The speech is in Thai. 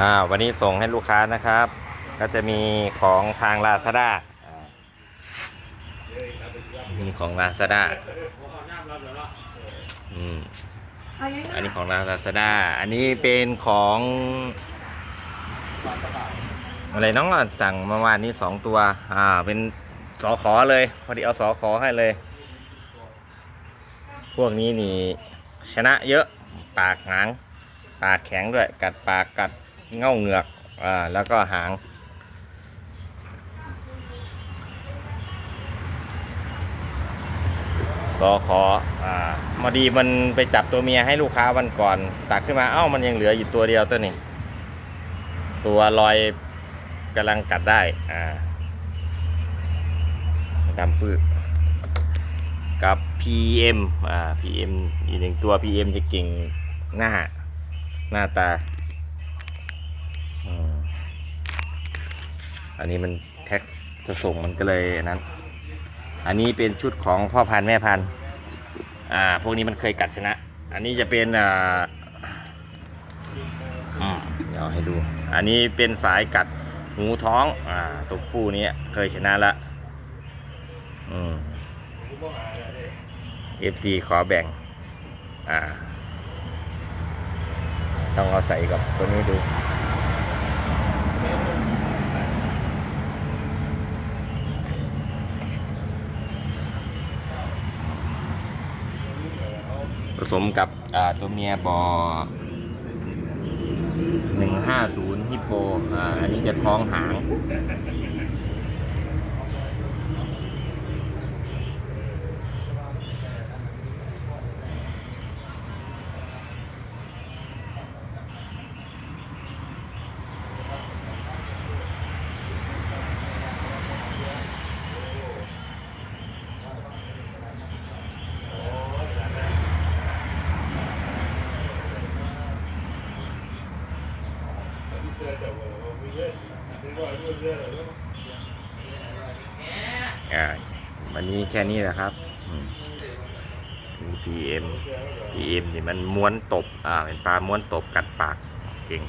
อ่าวันนี้ส่งให้ลูกค้านะครับ ก็จะมีของทางลาซาด้ามีของลาซาด้าอืมอันนี้ของลาซาด้าอันนี้เป็นของ อะไรน้องอะสั่งเมื่อวานนี้สองตัว อ่า เป็นสอขอเลย พอดีเอาสอขอให้เลย พวกนี้นี่ชนะเยอะ ปากหาง ปากแข็งด้วย กัดปากกัด เง่าเหงือกอ่าแล้วก็หาง สอขออ่าพอดีมันไปจับตัวเมียให้ลูกค้าวันก่อน ตักขึ้นมาเอ้ามันยังเหลืออยู่ตัวเดียวตัวนี้ ตัวลอยกำลังกัดได้อ่าดำปื้อกับ PM อ่า PM อีกหนึ่งตัว PM จะเก่งหน้า หน้าตาอืม อันนี้มันแท็กจะส่งมันก็เลยนั้น อันนี้เป็นชุดของพ่อพันธุ์แม่พันธุ์อ่าพวกนี้มันเคยกัดชนะ อันนี้จะเป็นอ่าอืมเดี๋ยวให้ดู อันนี้เป็นสายกัดหูท้องอ่าตัวคู่นี้เคยชนะละอืม FC ขอแบ่ง อ่า ต้องเอาใส่กับตัวนี้ดู สมกับตัวเมียบอ150ฮิปโปออันนี้จะท้องหาง อ่าวันนี้แค่นี้แหละครับอืม PM PM นี่มันม้วนตบ อ่าเป็นปลาม้วนตบกัดปากเก่ง